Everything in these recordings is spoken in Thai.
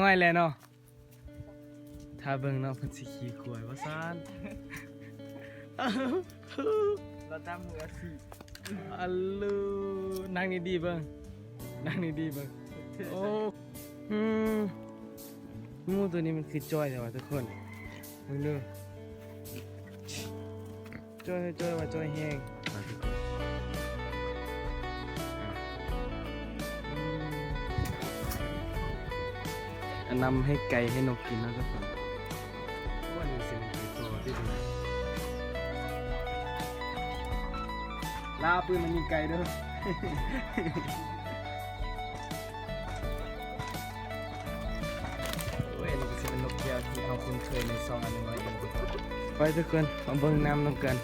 ง่ายเลยเนาะถ้าเบิ่งเนาะเพิ่นสิขี้ขวยว่าซ่านเราตั้งมืออาชีพอัลลูนั่งดีๆเบิ่งนั่งดีๆเบิ่งโอ้อืมงูตัวนี้มันคือจ้อยแต่ว่าทุกคนมึงดูจ้อยจ้อยว่าจ้อยแห้ง นนำให้ไก่ให้นกกินนะทุกคนวันนี้สิมันคือตัวที่ดูลาปืนมันยิงไก่ด้อเว้ยนี่ก็สิเป็นนกแก้วที่เขาคุ้นเคยในซองอันนี้ไว้กคนไปทุกคนมาเบิ่งน้ำน้ำกัน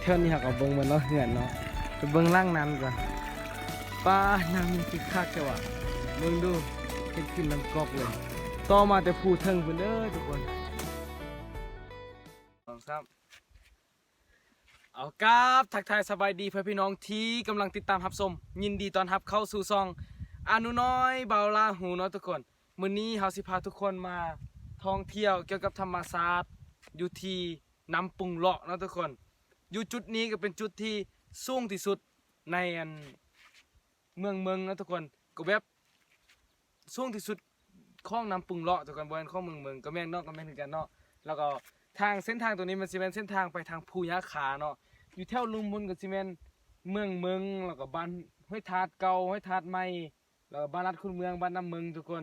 เท่านี้หักเอาเบิ่งมันเนาะเหือนเนาะไปเบิ่งล่างน้ำก่อนป้าน้ำมันคือคักจังวะเบิ่งดูเห็นขึ้นน้ำกอกเลย ต่อมาแต่ผู้เทิงเพิ่นเด้อทุกคนสองสามเอาครับทักทายสบายดีเพื่อนพี่น้องที่กำลังติดตามรับชมยินดีต้อนรับเข้าสู่ซองอนุน้อยเบาลาหูเนาะทุกคนมื้อนี้เฮาสิพาทุกคนมาท่องเที่ยวเกี่ยวกับธรรมศาสตร์อยู่ที่น้ำปุงเลาะเนาะทุกคน อยู่จุดนี้ก็เป็นจุดที่สูงที่สุดในเมืองเมืองนะทุกคนก็แบบสูงที่สุด ข้องน้ำปุงเลาะทุกคนบ่แม่นของเมืองเมืองก็แม่นเนาะก็แม่นคือกันเนาะแล้วก็ทางเส้นทางตัวนี้มันสิเป็นเส้นทางไปทางภูยาขาเนาะอยู่แถวลุมบนก็สิแม่นเมืองเมืองแล้วก็บ้านห้วยทาดเก่าห้วยทาดใหม่แล้วก็บ้านรัดคุณเมืองบ้านน้ำเมืองทุกคน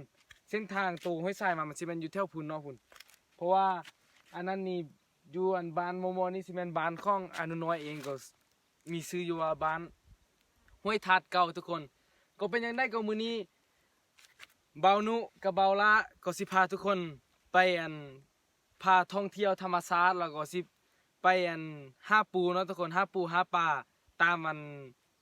เส้นทางตรงห้วยทรายมามันสิเป็นอยู่แถวพุนเนาะพุนเพราะว่าอันนั้นนี่อยู่อันบ้านโมโมนี่สิเป็นบ้านข้องอนุน้อยเองก็มีชื่ออยู่ว่าบ้านห้วยทัดเก่าทุกคน ก็เป็นยังได้ก็มือนี้ เบานุกับเบาละก็สิพาทุกคนไปอันพาท่องเที่ยวธรรมศาตร์แล้วก็สิไปอันห้าปูเนาะทุกคนห้าปูห้าปลาตามมัน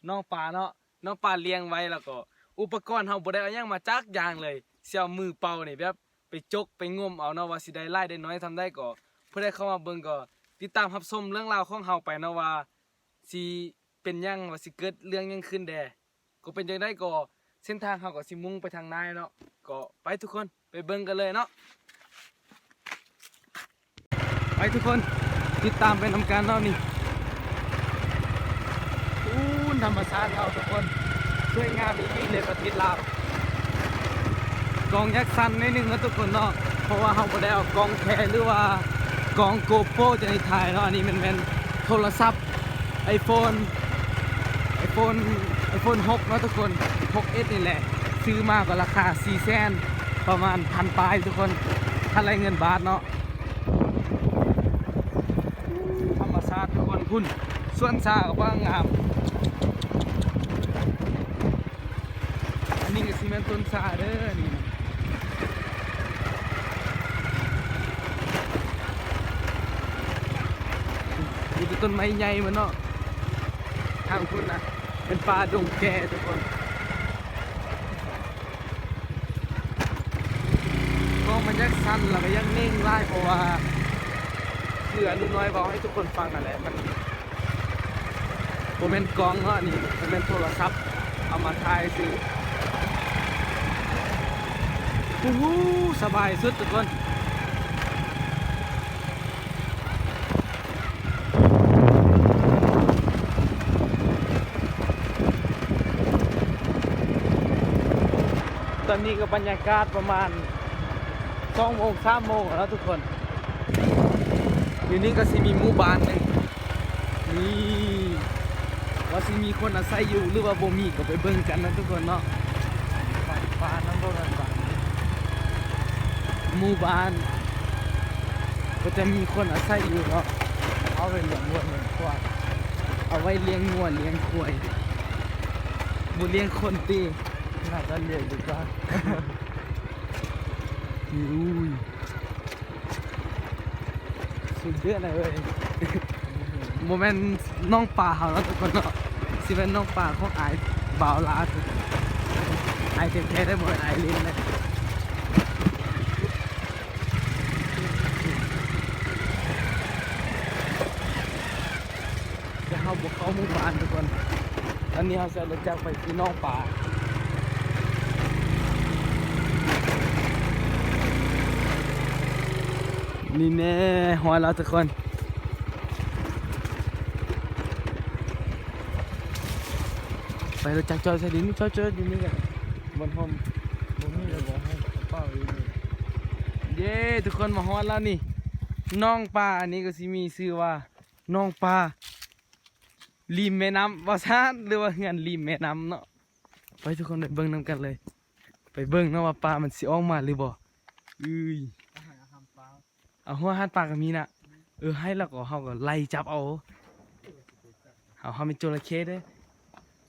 น้องปลาเนาะน้องปลาเลี้ยงไว้แล้วก็ อุปกรณ์เฮาบ่ได้เอาหยังมาจักอย่างเลยเสี่ยวมือเป่านี่แบบไปจกไปงมเอาเนาะว่าสิได้หลายได้น้อยทำได้ก็ผู้ใดเข้ามาเบิ่งก็ติดตามรับชมเรื่องราวของเฮาไปเนาะว่าสิเป็นหยังว่าสิเกิดเรื่องหยังขึ้นแดก็เป็นจังได๋ก็ เส้นทางเฮาก็สิมุ่งไปทางนายเนาะก็ไปทุกคนไปเบิ่งกันเลยเนาะไปทุกคนติดตามไปนำกันเนาะนี่อู้ธรรมชาติเฮาทุกคนสวยงามอีกเลยประเทศลาวกองยักษ์สันนิดนึงนะทุกคนเนาะเพราะว่าเขาบ่ได้เอากองแคหรือว่ากองโกโปจะในถ่ายเนาะอันนี้มันเป็นโทรศัพท์ iPhone iPhone iPhone 6เนาะทุกคน 6s นี่แหละ ซื้อมาก็ราคา4แสนประมาณพันปลายทุกคนถ้าไรเงินบาทเนาะธรรมชาติทุกคนคุณส่วนซาก็ว่างาม อันนี้ก็ซีเมนต์ต้นซาเด้อนี่มีแต่ต้นไม้ใหญ่มันเนาะทางคุณนะ เป็นป่าดงแก่ทุกคนก็มันยังสั้นแล้วก็ยังนิ่งไล่เพราะว่าเสือนุ่น้อยบอกให้ทุกคนฟังนั่นแหละมันโมเมนกล้องเนาะนี่มันเป็นโทรศัพท์เอามาถ่ายสิโอ้โหสบายสุดทุกคน ตอนนี้ก็บรรยากาศประมาณสองโมงสามโมงแล้วทุกคนอยู่นี่ก็สิมีหมู่บ้านหนึ่งนี่ว่าสิมีคนอาศัยอยู่หรือว่าบ่มีก็ไปเบิ่งกันนะทุกคนเนาะบ้านบ้านน้ำบ่กันบ้านหมู่บ้าน ก็จะมีคนอาศัยอยู่เนาะเอาไว้เลี้ยงวัวเลี้ยงควายเอาไว้เลี้ยงงัวเลี้ยงควายบุเลี้ยงคนตี น่าจะเรียนดีกว่าอุ้ยสุดเดือดเลยเว้ยโมเมนต์น้องป่าเขาแล้วทุกคนเนาะสิเป็นน้องป่าของไอ้บ่าวลาทุกคนไอ้แท้ๆได้หมดไอ้ลิ้นเลยจะเข้าบุกเข้าหมู่บ้านทุกคนตอนนี้เราจะเลยจากไปที่นอกป่า นี่แน่หอยแล้วทุกคนไปเราจักจอยใส่ดินจอยจอยดินนี่กันบนพรมบ่มีแล้วบ่ให้กระเป๋าอีนี่เย้ทุกคนมาฮอดแล้วนี่น้องปลาอันนี้ก็สิมีชื่อว่าน้องปลาริมแม่น้ำว่าซ่านหรือว่าเฮือนริมแม่น้ำเนาะไปทุกคนไปเบิ่งนํกันเลย ไปเบิ่งนะว่าปลามันสิออกมาหรือบ่อุ้ยอ เอาหัวหันปลาก็มีน่ะ เออให้แล้วก็เฮาก็ไล่จับเอาเอาเฮาเป็นจระเข้เด้อ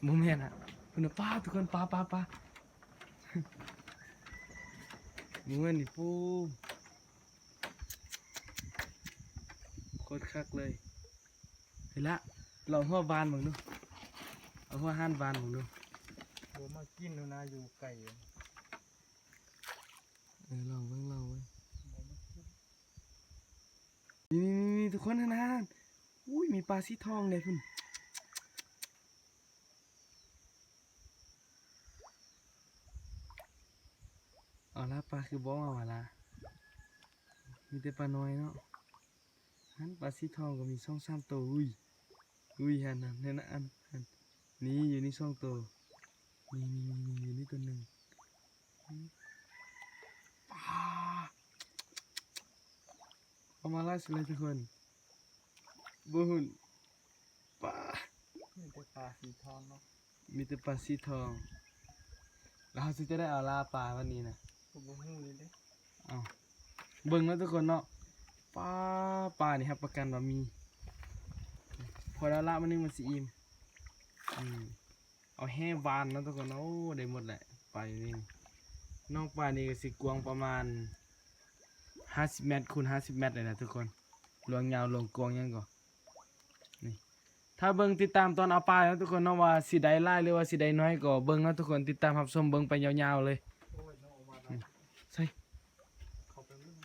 บ่แม่นอะเพิ่นน่ะปลาทุกคนปลาปลาปลาบ่แม่นนี่ปูโคตรคักเลยเห็นละลองหัวบานเบิ่งดูเอาหัวหันบานเบิ่งดูบ่มากินแล้วนะอยู่ไก่เออลองเบิ่งลองเบิ่งนี่นี่นี่ ทุกคนนะนะอุ้ยมีปลาสีทองเลยพุ่นเอาละปลาคือบ้องเอาละมีแต่ปลาน้อยเนาะฮันปลาสีทองก็มีสองสามตัวอุ้ยอุ้ยฮันนั่นนั่นนะอันอันนี่อยู่นี่สองตัวนี่นี่นี่นี่อยู่นี่ตัวหนึ่งอืมปลาเอามาไล่สิเลยทุกคน บุญปลามีแต่ปลาสีทองเนาะมีแต่ปลาสีทอง แล้วเราจะได้เอาลาปลาวันนี้นะก็บ่ฮู้เลยเด้เอาเบิ่งแล้วทุกคนเนาะปลาปลานี่ครับประกันว่ามี พอแล้วละมันนึงมันสิอิ่มอืมเอาแห้วานแล้วทุกคนเนาะโอ้ได้หมดแหละปลาอยู่นี่น้องปลานี่ก็สิกวางประมาณ50เมตรคูณ50เมตรเลยนะทุกคนลวงยาวลวงกวางยังก่อนนี่ ถ้าเบิ่งติดตามตอนเอาปลาแล้วทุกคนเนาะว่าสิได้หลายหรือว่าสิได้น้อยก็เบิ่งเนาะทุกคนติดตามรับชมเบิ่งไปยาวๆเลยโอ้ยน้องเอามาได้ใส่เข้าไปเบิ่ง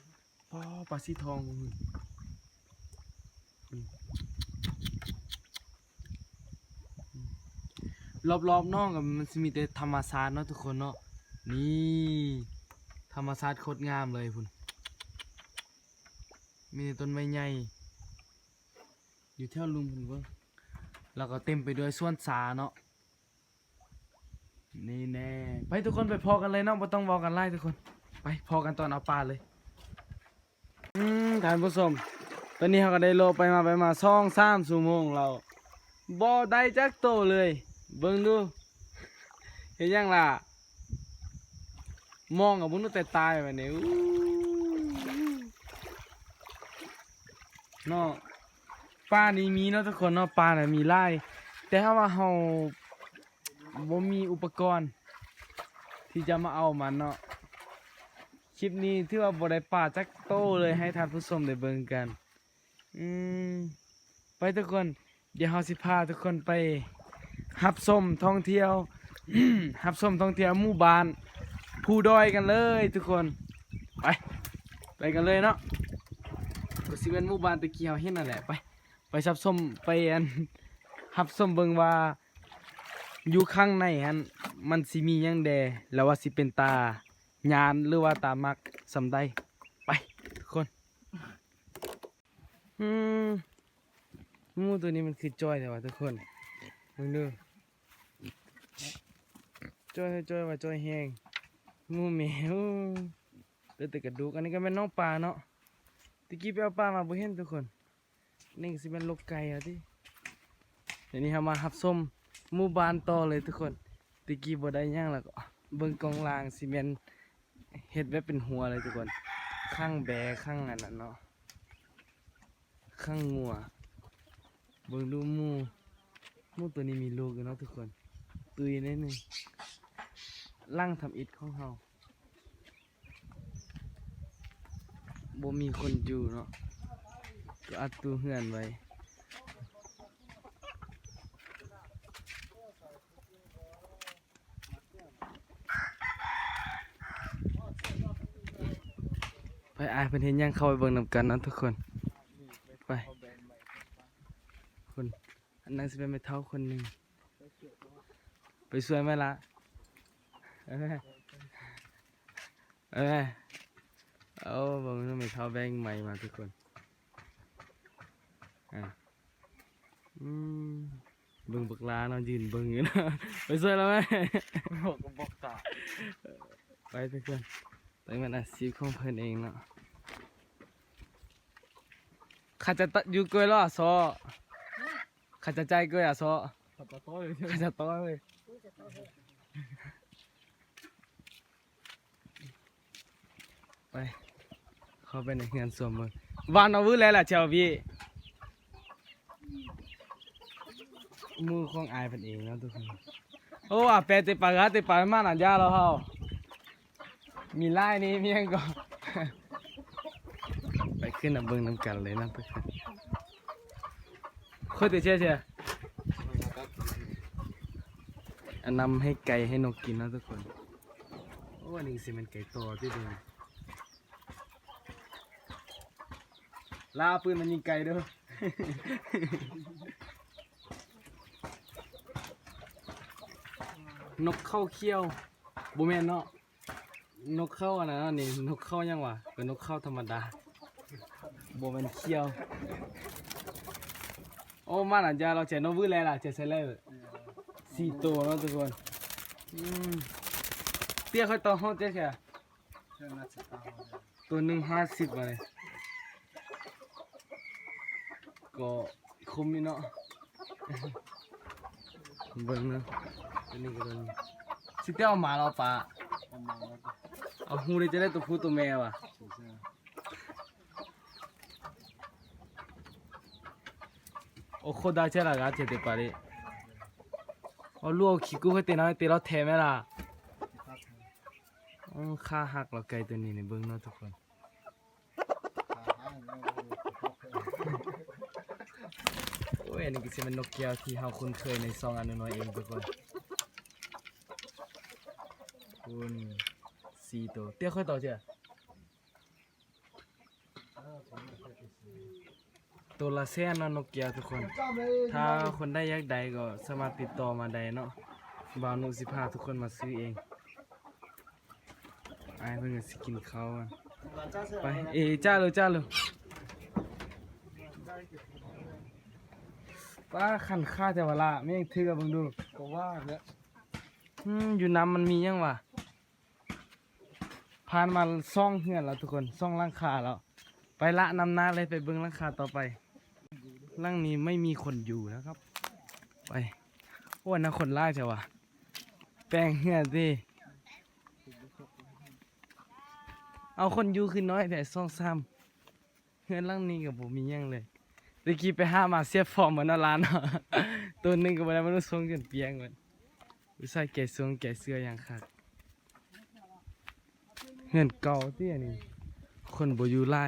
อ๋อปลาสีทองอืมอืมอืมรอบๆน้องกับมันสิมีแต่ธรรมชาติเนาะทุกคนเนาะนี่ธรรมชาติโคตรงามเลยพุ่นมีแต่ต้นไม้ใหญ่อยู่แถวลุมพุ่นเบิ่ง แล้วก็เต็มไปด้วยสวนสาเนาะนี่แน่ไปทุกคนไปพอกันเลยเนาะไม่ต้องบอกกันไล่ทุกคน ไปพอกันตอนเอาปลาเลยอืมท่านผู้ชมตอนนี้เขาก็ได้โลไปมาไปมาซ่องสามชั่วโมงเราบ่ได้จักโตเลย เบิ่งดู เห็นยังล่ะ มองกับบุญแต่ตายไปเนี่ยเนาะ ปลานี่มีเนาะทุกคนเนาะปลาน่ะมีไล่แต่ถ้าว่าเฮาบ่มีอุปกรณ์ ที่จะมาเอามันเนาะคลิปนี้ที่ว่าบได้ป่าจักโตเลยให้ท่านผู้ชมได้เบิ่งกัน อืมไปทุกคน เดี๋ยวเราสิพาทุกคนไปหับชมท่องเที่ยวหับชมท่องเที่ยวหมู่บ้านผู้ดอยกันเลยทุกคนไปไปกันเลยเนาะก็สิเป็นหมู่บ้านตะเกี้เราเห็นนั่นแหละไป ไปชับชมไปอันหับชมเบิ่งว่า อยู่ข้างในฮันมันสิมีหยังแดแล้วว่าสิเป็นตาญาณหรือว่าตามักสำได้ไปทุกคนอืมมูตัวนี้มันคือจ้อยแต่ว่าทุกคนมึงดูจ้อยจ้อยว่าจ้อยแห้งมูแมวเหลือแต่กระดูกอันนี้ก็เป็นน้องปลาเนาะตะกี้ไปเอาปลามาบ่เห็นทุกคน นี่สิเป็นลกไก่อะที่เดี๋ยวนี้เรามาหับส้มหมู่บ้านต่อเลยทุกคนตะกี้บ่ได้ย่างแล้วก็เบิ่งกองลางซีเมนต์เฮ็ดไว้เป็นหัวเลยทุกคนข้างแบข้างอันนั้นเนาะข้างงัวเบิ่งดูหมูหมูตัวนี้มีลูกอยู่เนาะทุกคน ตุยนิดนึงร่างทำอิฐของเฮาบ่มีคนอยู่เนาะ ก็อัดตู้เฮือนไว้ไปอายเพิ่นเห็นยังเข้าไปเบิ่งนำกันเนาะทุกคน ไป คน อันนั้นสิเป็นไม่เท่าคนหนึ่ง ไปสวยไหมล่ะ เอ้ยเอ้ยเอาบางต้องมีเขาแบงใหม่มาทุกคน อะอืมเบิ่งบักลาเนาะยืนเบิ่งอยู่นะไปช่วยแล้วไหมบอกก็บอกตาไปทุกคนไปมันอาชีพของเพิ่นเองเนาะข้าจะตะอยู่กล้วยล้อซอข้าจะใจเกยอะซอตัดตาโต้เลยข้าจะต้อยเลยไปเข้าไปในเฮือนสวมมือวานเอาวื้อแล้วล่ะเจ้าพี่ มือของอายเพิ่นเองนะทุกคนโอ้อาเปเตปากาเตปามาหนันยาแล้วเฮามีไล่นี้มียงก็ไปขึ้นน้ำเบิ้งน้ำกันเลยนะทุกคนโคตรเชี่ยเชี่ยอันนำให้ไก่ให้นกกินนะทุกคนโอ้อันนี้สิมันไก่ตัวที่ดูลาปืนมันยิงไก่ด้อ นกเข้าเขี้ยวบูแมนเนาะนกเข้าอันนั้นอันนี่นกเข้ายังวะเป็นนกเข้าธรรมดาโบมันเคี้ยวโอ้มาหลังจากเราเจอนกวื้อแล้วล่ะเจอเซเลอร์สี่ตัวเนาะทุกคนอืมเตี้ยเขาต่อห้องเตี้ยแค่ตัวหนึ่งห้าสิบมาเลยก็คุ้มนี่เนาะเบิ่งเนาะ ตัวนี้ก็ตัวนี้สิเต้เอาหมาเราปะเอามาแล้วก็เอาหูเลยจะได้ตัวผู้ตัวแม่ว่ะเชื่อเชื่อโอ้โคตรได้ละกาเจ te pare เอาลูกขี้กูให้เตะน้อยเตะเราแทไหมล่ะอือค่าหักเราไกลตัวนี้ในเบิ้งนาะทุกคนโอ้ยอันนี้ก็สิเป็นนกแก้วที่เฮาคุ้นเคยในซองอันน้อยเองทุกคน คุณสี่ตัวเตี้ยค่อยต่อเจ้ะเออผมไม่เคยไปซื้อตัวละแสนเนาะนกแก้วทุกคน ถ้าคนได้อยากใดก็สามารถติดต่อมาได้เนาะบ่าวนุสิพาทุกคนมาซื้อเองไอ้ายเพิ่นก็สิกินข้าวกันไปเอยจ้าเลยจ้าเลยป้าขันค่าแต่ว่าละไม่ยังถือกับเบิ่งดูก็ว่าเนี่ยอืมอยู่น้ำมันมียังวะ ผ่านมาซ่องเฮือนแล้วทุกคนซ่องหลังคาแล้วไปละนำหน้าเลยไปเบิ่งหลังคาต่อไปหลังนี้ไม่มีคนอยู่นะครับ ไปโอ้นะคนไล่เจ้าวะแปลงเฮือนดิเอาคนอยู่คือน้อยแต่ซ่องซ้ำเฮือนหลังนี้กับผมมีหยังเลยตะกี้ไปห้ามาเสียฟอร์มเหมือนนาร้านตัวหนึงก็บ่ได้มันต้องส่งจนเปียงหมดอุตส่าห์แกะทรงแกะเสื้ออย่างขาด เงินเก่าที่อันนี้คนบ่อยู่ไล่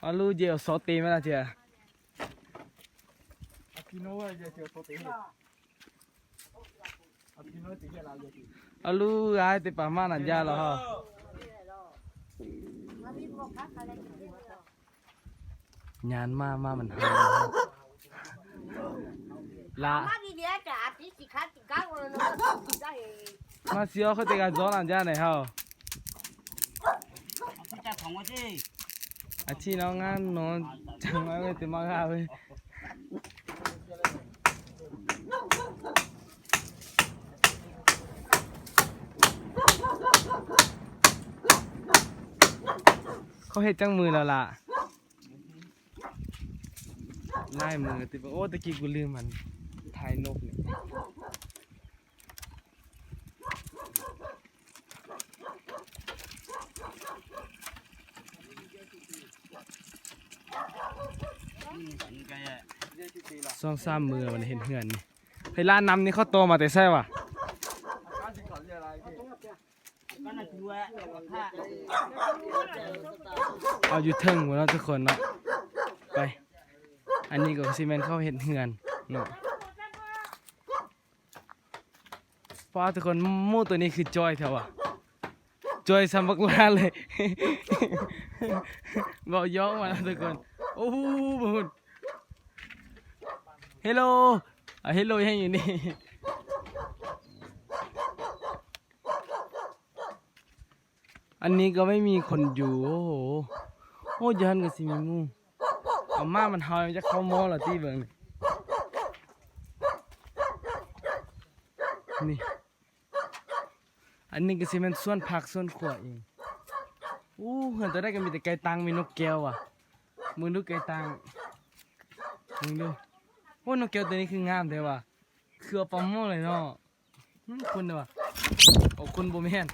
เอาลูกเจียวซอสตีไหมล่ะเจียอากิโน่ว่าจะเจอตัวเต็งอากิโน่ติดอะไรอยู่ที่เอาลูกไอ้ติปามานันยาแล้วฮะงานมามามันหา ला मा सियो खते गा जोल आ जाने हा पुचा खंगो जे अच्छी नो nga no chang ai te ma ga we có hết trăng mười là lạ lai mười thì ô tao kia cũng lưu mình นเฮาที่จะของว่าสิอาชีน้องงานนอนจังไว้เว้ยติมากาเว้ยเขาเฮ็ดจังมือแล้วล่ะไล่มือติบโอ้ตะกี้กูลืมมันถ่ายนกนี่สองสามมือมันเห็นเหือนนี่เฮ้ยร้านนำนี่เขาโตมาแต่ใช่วะการที่เขาเรียกอะไรที่ก็น่าจะว่าถ้าเอาอยู่เทิงหมดแล้วทุกคนเนาะไป อันนี้ก็ซีเมนต์เข้าเห็นเหือนเนาะ ป้าทุกคนมูตัวนี้คือจอยเถอะวะจอยสัมบักแลาเลยเบาย้องมาแล้วทุกคนโอ้โหบุญเฮลโลเฮลโลยังอยู่นี่อันนี้ก็ไม่มีคนอยู่โอ้โหโอ้ยันกับสิมีมูอาม่ามันเฮาจะเข้าโมอหรอที่เบิงนี่ อันนี้ก็สิเป็นส่วนผักส่วนขวเองอู้เห็นตัวได้ก็มีแต่ไก่ตังมีนกแก้วอะมึงดูไก่ตังมึงดูโอ้นกแก้วตัวนี้คืองามเด้ว่ะคือเอาปลาหม้อเลยเนาะคุณเด้อว่ะโอ้คุณบ่แม่น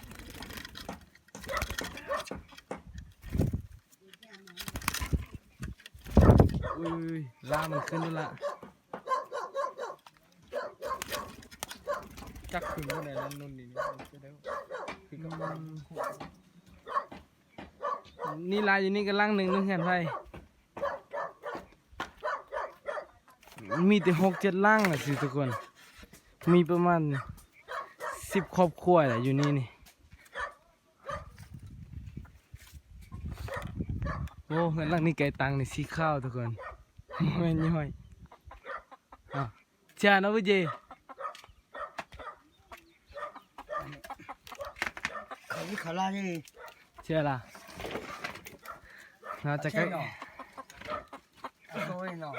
อุ้ยลามันขึ้นแล้วล่ะ จักขึ้นเมื่อไหร่แล้วนุ่นนี่นี่จะได้คือกับมันนี่ลายอยู่นี่ก็ลังหนึ่งนึงเห็นไปมีแต่หกเจ็ดล่างอะสิทุกคน มีประมาณสิบครอบครัวแหละอยู่นี่นี่โอ้เงินลังนี่ไก่ตังนี่สีข้าวทุกคนแม่นย่อยอะเจ้านะพี่เจ เขาที่เขาล่านี่เชื่อละน่าจะใกล้โอ้ยเนาะ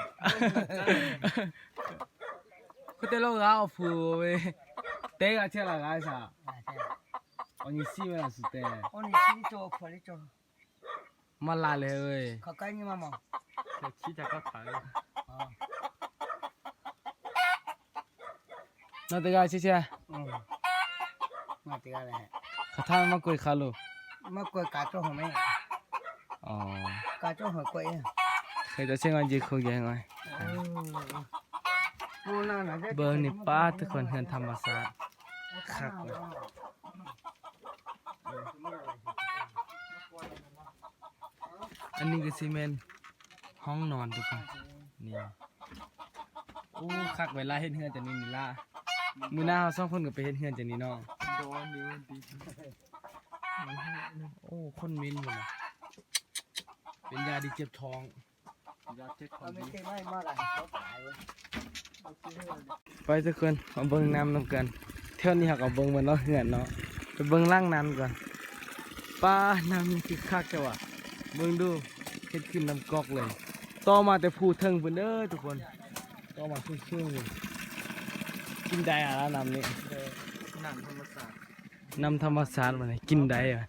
คุณเตโลกเอาฟูเว้ยเตะกับเชื่อละไงซะอ๋อนี่ซีไม่ล่ะ สุดเตะโอ้นี่ชีโจพอลิโจมาลาเลยเว้ยเขาใกล้นี่มามั้งจะชี้จากก็ขายน่าจะกายเชื่ออืมมาตีกันเลยๆข้าท่านมากวยคาโลมากวยกาโจ้หัวไม่อ๋อกาโจ้หัวกวยเคยจะเชื่อกันจีคุยยังไงโอ้น่าหนาเบอร์นี่ป้าทุกคนเห็นธรรมศาสตร์คักเลยอันนี้ก็ซีเมนต์ห้องนอนทุกคนนี่โอ้คักเวลาเฮ็ดเฮือนจะนี่นี่ล่ะมื้อหน้าเราสองคนก็ไปเฮ็ดเฮือนจะนี่ เนาะโดนนิ้วดีโอ้คนมินหมดเลยเป็นยาดีเจ็บท้องยาเจ็บท้องไม่ดีใช่ไม่มาหลังเขาตายเว้ยไปทุกคนมาเบิ่งน้ำน้ำกันเที่ยวนี้หักเอาเบิ่งมันเนาะเหือนเนาะไปเบิ่งล่างน้ำก่อนป้าน้ำนี่คือคักจังวะเบิ่งดูเฮ็ดขึ้นน้ำกอกเลยต่อมาแต่ผู้เทิงเพิ่นเด้อทุกคนต่อมาชุ่มๆเลยกินได้อะน้ำนี้ น้ำธรรมศาสตร์น้ำธรรมชาติมันกินได้อะ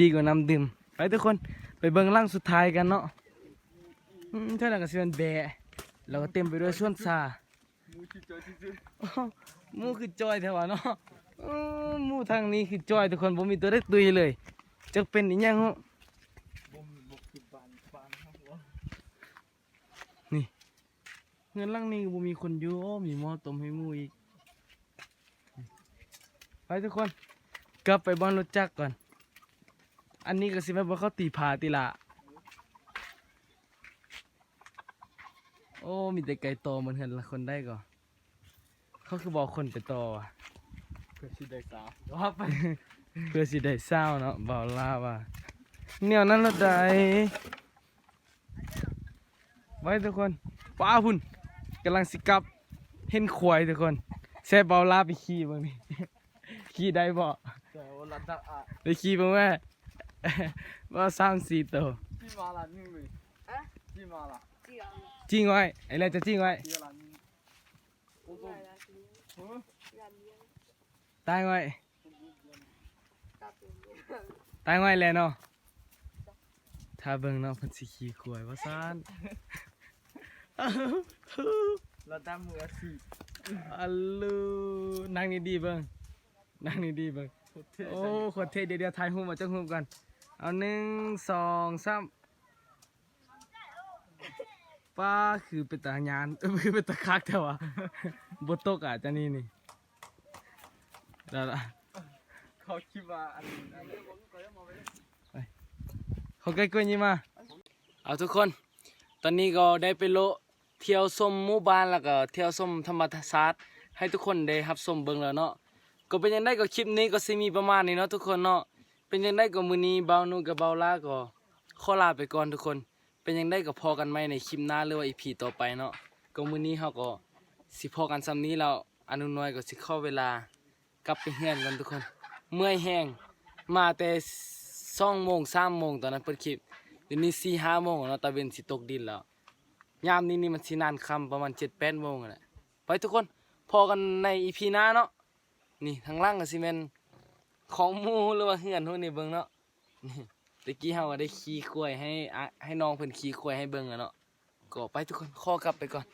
ดีกว่าน้ำดื่ม ไปทุกคนไปเบิ่งล่างสุดท้ายกันเนาะเท่านั้นก็สิเป็นแบะแล้วก็เต็มไปด้วยสวนสาอ้าวหมูคือจอยแถวะเนาะหมูทางนี้คือจอยทุกคนผมมีตัวได้ตุยเลยจะเป็นอีหยังฮะนี่เงินหลังนี้บ่มีคนยู่โอมีมอต้มให้หมูอีก ไปทุกคนกลับไปบ้านรถจักรก่อน อันนี้ก็สิแม่นบ่เขาตีผาติละโอ้ มีแต่ไก่โตเหมือนเห็นละคนได้ก่อนเขาคือบอกคนไปต่อว่ะเพื่อชีได้สาวว่าไปเพื่อสิได้เศร้าเนาะเบาล่าว่าเนี่ยนั้นละได้ไว้ทุกคนป้าพุ่นกำลังสิกลับ เห็นควายทุกคนแซ่บเบาล่าไปขี่บ้างนี่ ขี่ได้บ่แต่ว่าลัดดักอะได้ขี่บ่แม่บ่สามสี่ตัวจีมาละนี่เลยอะจีมาละจริงไว้ไอ้เล่จะจีงไว้ตายไว้ตายไว้แลเนาะถ้าเบิ่งเนาะพันสิขี่ขวยว่าซ่านเราตามมือสิอัลลูนั่งดีๆเบิ่ง นั่งนี่ดีเบิ่งโอ้โคตรเท่เดี๋ยวเดี๋ยวถ่ายรูปมาจังรูปกันเอาหนึ่งสองสามป้าคือเป็นตายานเอ้ยคือเป็นตาคักแต่ว่าบตกอะจานี่นี่ได้ละเขาคิดว่าอันนี้เขาใกล้กล้วยนี่มา เอาทุกคน ตอนนี้ก็ได้ไปโลเที่ยวชมหมู่บ้านแล้วก็เที่ยวชมธรรมศาสตร์ให้ทุกคนได้รับชมเบิ่งแล้วเนาะ ก็เป็นยังไงก็คลิปนี้ก็สิมีประมาณนี้เนาะทุกคนเนาะเป็นยังไงก็มื้อนี้เบานูกับเบาลาก็ขอลาไปก่อนทุกคน เป็นยังไงก็พอกันไหมในคลิปหน้าหรือว่า EP ต่อไปเนาะก็มื้อนี้เฮาก็สิพอกันซ้ำนี้แล้วอนุน้อยก็สิเข้าเวลากลับไปเฮือนกันทุกคน เมื่อยแห้งมาแต่สองโมงสามโมงตอนนั้นเปิดคลิปเดี๋ยวนี้สี่ห้าโมงเนาะตะเวนสิตกดินแล้วยามนี้นี่มันสินานคำประมาณเจ็ดแปดโมงแหละไปทุกคนพอกันในอีพีหน้าเนาะ นี่ทางล่างก็สิแม่นของหมูหรือว่าเฮือนพวกนี้เบิ่งเนาะนี่ตะกี้เฮาก็ได้ขี่ควายให้อะให้น้องเพิ่นขี่ควายให้เบิ่งอะเนาะก็ไปทุกคนขอกลับไปก่อน